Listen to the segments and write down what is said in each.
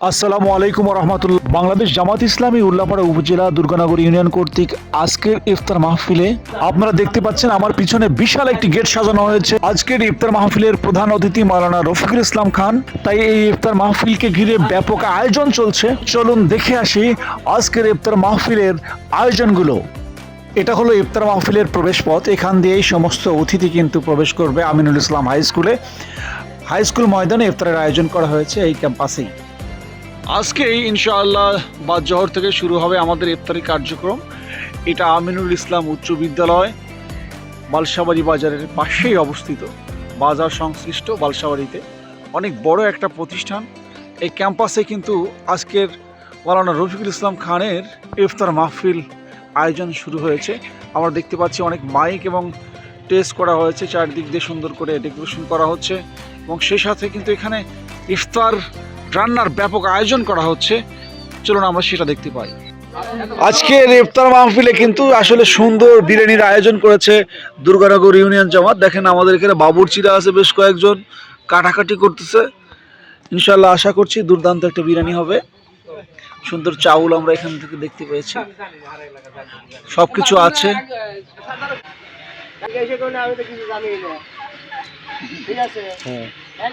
আসসালামু আলাইকুম রহমতুল্লাহ বাংলাদেশ জামাত ইসলামী উল্লাপাড়া উপজেলা দুর্গানগর ইউনিয়ন কর্তৃক আজকের ইফতার মাহফিলে আপনারা দেখতে পাচ্ছেন আমার পিছনে বিশাল একটি গেট সাজানো হয়েছে। আজকের ইফতার মাহফিলের প্রধান অতিথি মাওলানা রফিকুল ইসলাম খান। তাই এই ইফতার মাহফিলকে ঘিরে ব্যাপক আয়োজন চলছে। চলুন দেখে আসি আজকের ইফতার মাহফিলের আয়োজনগুলো। এটা হলো ইফতার মাহফিলের প্রবেশ পথ। এখান দিয়েই সমস্ত অতিথি কিন্তু প্রবেশ করবে আমিনুল ইসলাম হাই স্কুলে। হাই স্কুল ময়দানে ইফতারের আয়োজন করা হয়েছে এই ক্যাম্পাসেই। আজকেই ইনশাআল্লাহ বা জহর থেকে শুরু হবে আমাদের ইফতারি কার্যক্রম। এটা আমিনুল ইসলাম উচ্চ বিদ্যালয়, বালসাবাড়ি বাজারের পাশেই অবস্থিত। বাজার সংশ্লিষ্ট বালসাবাড়িতে। অনেক বড় একটা প্রতিষ্ঠান। এই ক্যাম্পাসে কিন্তু আজকের মাওলানা রফিকুল ইসলাম খানের ইফতার মাহফিল আয়োজন শুরু হয়েছে। আমরা দেখতে পাচ্ছি অনেক মাইক এবং টেস্ট করা হয়েছে, চারদিক দিয়ে সুন্দর করে ডেকোরেশন করা হচ্ছে। এবং সেই সাথে কিন্তু এখানে ইফতার রান্নার ব্যাপক আয়োজন করা হচ্ছে। চলুন আমরা সেটা দেখতে পাই। আজকের ইফতার মাহফিলে কিন্তু আসলে সুন্দর বিরিয়ানির আয়োজন করেছে দুর্গানগর ইউনিয়ন জামাত। দেখেন আমাদের এখানে বাবুরচিরা আছে বেশ কয়েকজন, কাটাকাটি করতেছে। ইনশাল্লাহ আশা করছি দুর্দান্ত একটা বিরিয়ানি হবে। সুন্দর চাউল আমরা এখান থেকে দেখতে পেয়েছি। সব কিছু আছে।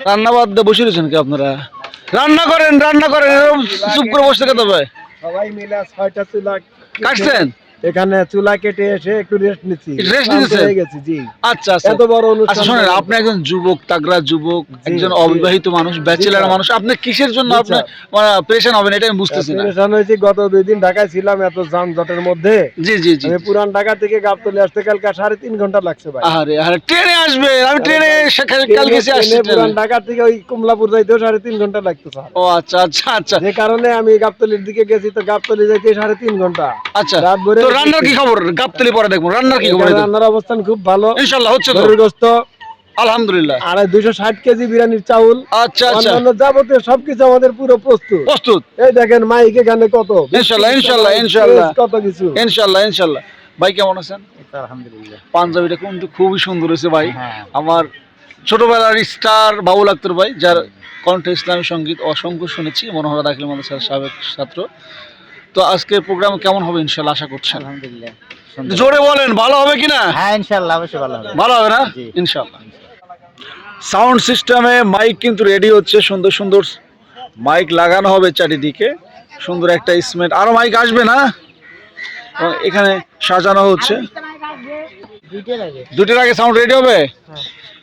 রান্না বাদ দিয়ে বসে রয়েছেন কি আপনারা? রান্না করেন রান্না করেন এরকম চুপ করে বসে থাকতে হবে। সবাই মিলে ছয়টা চুলা কাটছেন? এখানে চুলা কেটে এসে একটু রেস্ট নিচ্ছি। ক্লান্ত গেছি জি। আচ্ছা আচ্ছা। এত বড় আচ্ছা অনুষ্ঠান শোনেন আপনি একজন যুবক তাগড়া যুবক একজন অবিবাহিত মানুষ ব্যাচেলার মানুষ আপনি কিসের জন্য আপনি। প্রেশন হবেন এটা আমি বুঝতেছি না। পেরেশান হয়েছি গত দুই দিন ঢাকায় ছিলাম এত যানজটের মধ্যে। জি জি জি। আমি পুরান ঢাকা থেকে গাবতলি আসতে কালকে সাড়ে তিন ঘণ্টা লাগছে ভাই। আরে আরে ট্রেনে আসবে আমি ট্রেনে কাল গেছি আসছি পুরান ঢাকা থেকে ওই কমলাপুর যাইতেও সাড়ে তিন ঘণ্টা লাগতো স্যার। ও আচ্ছা আচ্ছা আচ্ছা। যে কারণে আমি গাবতলির দিকে গেছি তো গাবতলি যাইতে সাড়ে তিন ঘণ্টা। আচ্ছা রাত ভরে রান্নার কি খবর? গাবতলি পরে দেখব। রান্নার কি খবর রান্নার অবস্থান খুব ভালো। ইনশাল্লাহ হচ্ছে তো। গোস্ত আলহামদুলিল্লাহ। আর দুইশো ষাট কেজি বিরিয়ানির চাউল আচ্ছা আচ্ছা। অন্যান্য যাবতীয় সবকিছু আমাদের পুরো প্রস্তুত। প্রস্তুত। এই দেখেন মাইক এখানে কত। ইনশাল্লাহ, ইনশাল্লাহ, ইনশাল্লাহ। কত কিছু। ইনশাল্লাহ ইনশাল্লাহ। ভাই কেমন আছেন? আলহামদুলিল্লাহ। পাঞ্জাবিটা কিন্তু খুবই সুন্দর হয়েছে ভাই। হ্যাঁ আমার ছোটবেলার স্টার বাবুল আক্তর ভাই যার কণ্ঠ ইসলামী সংগীত অসংখ্য শুনেছি। মনোহরা দাখিল মাদ্রাসার সাবেক ছাত্র। তো আজকের প্রোগ্রাম কেমন হবে ইনশাল্লাহ আশা করছেন? আলহামদুলিল্লাহ জোরে বলেন ভালো হবে কিনা? হ্যাঁ ইনশাআল্লাহ অবশ্যই ভালো হবে। ভালো হবে না। ইনশাল্লাহ। সাউন্ড সিস্টেমে মাইক কিন্তু রেডি হচ্ছে সুন্দর সুন্দর মাইক লাগানো হবে চারিদিকে। সুন্দর একটা স্মেট আরও মাইক আসবে না? এখানে সাজানো হচ্ছে। দুটোর আগে। সাউন্ড রেডি হবে?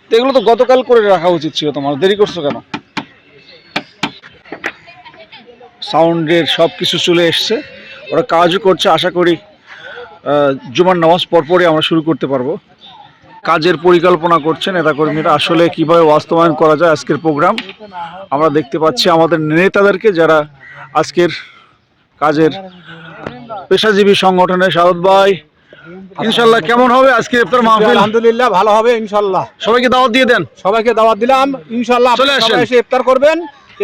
তো এগুলো তো গতকাল করে রাখা উচিত ছিল তোমার। দেরি করছ কেন? সাউন্ডের সব কিছু চলে এসছে। ওরা কাজও করছে আশা করি জুমার নামাজ পরপরই আমরা শুরু করতে পারব। কাজের পরিকল্পনা করছে নেতাকর্মীরা। আসলে কীভাবে বাস্তবায়ন করা যায় আজকের প্রোগ্রাম আমরা দেখতে পাচ্ছি আমাদের নেতাদেরকে যারা আজকের কাজের পেশাজীবী সংগঠনের সারদ ভাই। ইনশাল্লাহ কেমন হবে আজকে ইফতার মাহফিল? আলহামদুলিল্লাহ ভালো হবে ইনশাল্লাহ। সবাইকে দাওয়াত দিয়ে দেন। সবাইকে দাওয়াত দিলাম ইনশাল্লাহ চলে আসেন। সবাই এসে ইফতার করবেন।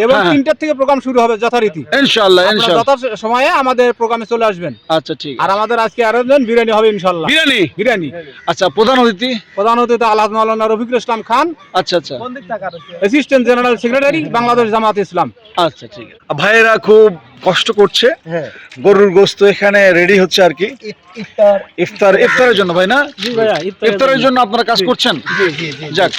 এবং হ্যাঁ, হ্যাঁ। তিনটার থেকে প্রোগ্রাম শুরু হবে যথারীতি। ইনশাল্লাহ আপনারা ইনশাল্লাহ যথা সময়ে আমাদের প্রোগ্রামে চলে আসবেন। আচ্ছা ঠিক আর আমাদের আজকে আয়োজন বিরিয়ানি হবে ইনশাআল্লাহ। বিরিয়ানি? বিরিয়ানি। আচ্ছা প্রধান অতিথি? প্রধান অতিথি আল্লাহ মাওলানা রফিকুল ইসলাম খান। আচ্ছা আচ্ছা। Assistant general secretary Bangladesh Jamaat Islam আচ্ছা ঠিক আছে। ভাইয়েরা খুব কষ্ট করছে। হ্যাঁ। গরুর গোস্ত এখানে রেডি হচ্ছে আর কি। ইফতার। ইফতার ইফতারের জন্য ভাই না? ইফতারের জন্য। আপনারা কাজ করছেন? যাক।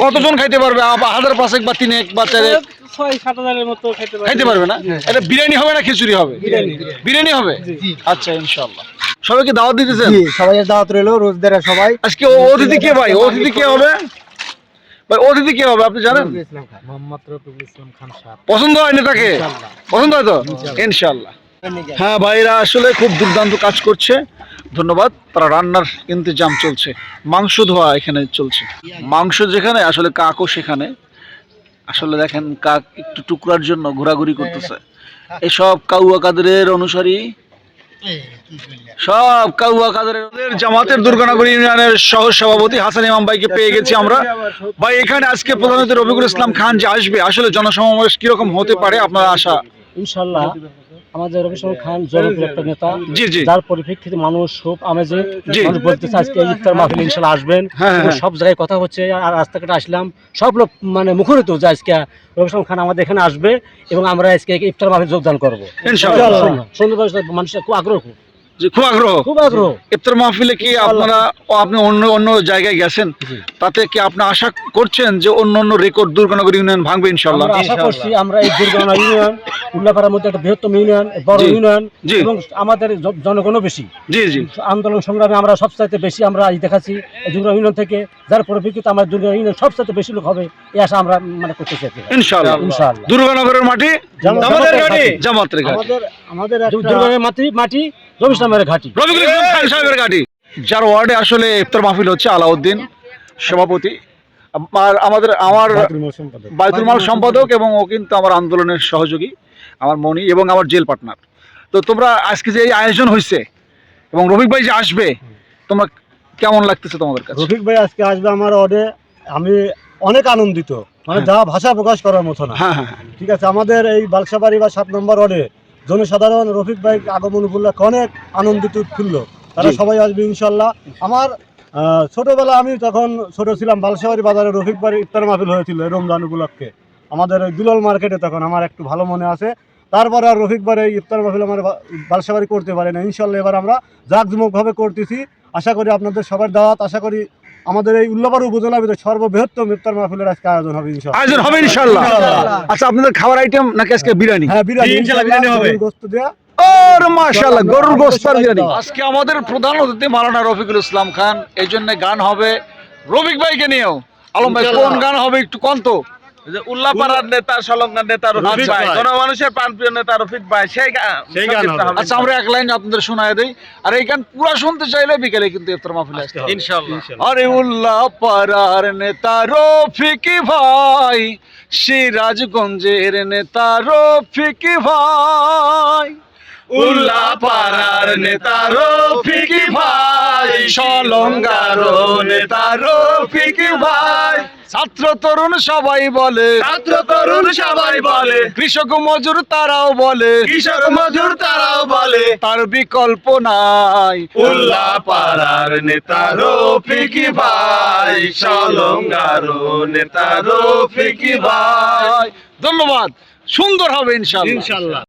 কতজন খাইতে পারবে? হাজার পাঁচেক বা তিনেক বা চারেক ছয় সাত হাজারের মতো খাইতে পারবে। না? এটা বিরিয়ানি হবে না খিচুড়ি হবে? বিরিয়ানি। হবে? আচ্ছা সবাইকে দাওয়াত দিতেছেন? সবাই দাওয়াত রইল রোজদারে সবাই। আজকে ও- অতিথি কে ভাই? অতিথি কে হবে? ভাই অতিথি কে হবে আপনি জানেন? মোহাম্মদ রফিকুল ইসলাম খান সাহেব। পছন্দ হয় নেতাকে পছন্দ হয় তো? ইনশাআল্লাহ হ্যাঁ ভাইরা আসলে খুব দুর্দান্ত কাজ করছে। ধন্যবাদ। তারা রান্নার ইন্তজাম চলছে। মাংস ধোয়া এখানে চলছে। মাংস যেখানে আসলে কাকও সেখানে। আসলে দেখেন কাক একটু টুকরার জন্য ঘোরাঘুরি করতেছে। এসব কাউয়া কাদেরের অনুসারী সব কাউয়া কাদের জামাতের দুর্গানগর ইউনিয়নের সহ সভাপতি হাসান ইমাম ভাইকে পেয়ে গেছি আমরা। ভাই, এখানে আজকে প্রধানত রবিকুল ইসলাম খান যে আসবে, আসলে জনসমাবেশ কীরকম হতে পারে আপনার আশা? ইনশাআল্লাহ আমাদের খান জনপ্রিয় একটা নেতা। জি জি। যার পরিপ্রেক্ষিতে মানুষ খুব আমেজে। মানুষ বলতেছে আজকে ইফতার মাহফিল ইনশাল্লাহ আসবেন। হ্যাঁ, হ্যাঁ। সব জায়গায় কথা হচ্ছে আর রাস্তাঘাটে আসলাম। সব লোক মানে মুখরিত যে আজকে রবিশঙ্কর খান আমাদের এখানে আসবে এবং আমরা আজকে ইফতার মাহফিল যোগদান করব। মানুষের খুব আগ্রহ খুব খুব আগ্রহ। খুব আগ্রহ। ইফতার মাহফিলে কি আপনারা আপনি অন্য অন্য জায়গায় গেছেন? তাতে কি আপনি আশা করছেন যে অন্য অন্য রেকর্ড দুর্গানগর ইউনিয়ন ভাঙবে আশা করছি আমরা এই দুর্গানা ইউনিয়ন উল্লাপাড়ার মধ্যে একটা বৃহত্তম ইউনিয়ন বড় ইউনিয়ন এবং আমাদের জনগণও বেশি। জি জি। আন্দোলন সংগ্রামে আমরা সবচাইতে বেশি আমরা এই দেখাচ্ছি এই দুর্গা ইউনিয়ন থেকে যার পরিপ্রেক্ষিতে আমার দুর্গা ইউনিয়ন সবচাইতে বেশি লোক হবে এই আশা আমরা মানে করতে চাই ইনশাআল্লাহ। দুর্গানগরের মাটি আমাদের জামাতের। জামাতের আমাদের আমাদের একটা দুর্গা মাটি মাটি ইসলামের ঘাটি। রবিকুল ইসলাম খান সাহেবের ঘাটি। যার ওয়ার্ডে আসলে ইফতার মাহফিল হচ্ছে আলাউদ্দিন সভাপতি। আর আমাদের আমার বায়তুল মাল সম্পাদক। এবং ও কিন্তু আমার আন্দোলনের সহযোগী আমার মনি এবং আমার জেল পার্টনার। তো তোমরা আজকে যে এই আয়োজন হয়েছে এবং রফিক ভাই যে আসবে তোমরা কেমন লাগতেছে তোমাদের কাছে? রফিক ভাই আজকে আসবে আমার অডে আমি অনেক আনন্দিত। মানে যা ভাষা প্রকাশ করার মতো না। হ্যাঁ হ্যাঁ হ্যাঁ। ঠিক আছে আমাদের এই বালসাবাড়ি বা সাত নম্বর অডে জনসাধারণ রফিক ভাই আগমন উপলক্ষে অনেক আনন্দিত উৎফুল্ল তারা সবাই আসবে ইনশাল্লাহ। আমার ছোটবেলা আমি তখন ছোট ছিলাম বালসাবাড়ি বাজারে রফিক বাড়ি ইফতার মাহফিল হয়েছিল রমজান উপলক্ষে। আমাদের ওই দুলাল মার্কেটে তখন আমার একটু ভালো মনে আছে। তারপরে আর রফিক বাড়ি ইফতার মাহফিল আমার বালসাবাড়ি করতে পারে না ইনশাল্লাহ এবার আমরা জাঁকজমকভাবে করতেছি। আশা করি আপনাদের সবার দাওয়াত আশা করি আমাদের এই উল্লাপাড়া উপজেলা ভিতরে সর্ববৃহত্তম ইফতার মাহফিলের আজকে আয়োজন হবে ইনশাআল্লাহ। আয়োজন হবে ইনশাল্লাহ ইনশাআল্লাহ। আচ্ছা আপনাদের খাবার আইটেম নাকি আজকে বিরিয়ানি? হ্যাঁ বিরিয়ানি ইনশাআল্লাহ বিরিয়ানি হবে। গরুর গোস্ত দেয়া। ওর মাশাআল্লাহ গরুর গোস্ত বিরিয়ানি। আজকে আমাদের প্রধান অতিথি মাওলানা রফিকুল ইসলাম খান এই জন্য গান হবে। রফিক ভাইকে নিয়েও। আলম ভাই কোন গান হবে একটু কোন তো? যে উল্লাপাড়ার নেতা সলঙ্গার নেতা রফিক রফিক ভাই ভাই। জনমানুষের প্রাণপ্রিয় নেতা রফিক ভাই সেই সেই গান আচ্ছা আমরা এক লাইন আপনাদের শোনায় দেই। আর এই গান পুরো শুনতে চাইলে বিকেলে কিন্তু ইফতার মাহফিলে আসতে হবে। ইনশাআল্লাহ। আরে উল্লাহ পাড়ার নেতা রফিকি ভাই সিরাজগঞ্জের নেতা রফিকি ভাই। উল্লাপাড়ার নেতা রফিকি ভাই সলঙ্গার নেতা রফিকি ভাই। ছাত্র তরুণ সবাই বলে। ছাত্র তরুণ সবাই বলে। কৃষক মজুর তারাও বলে। কৃষক মজুর তারাও বলে। তার বিকল্প নাই। উল্লাপাড়ার নেতা রফিকি ভাই সলঙ্গার নেতা রফিকি ভাই ভাই। ধন্যবাদ। সুন্দর হবে ইনশাল্লাহ। ইনশাল্লাহ।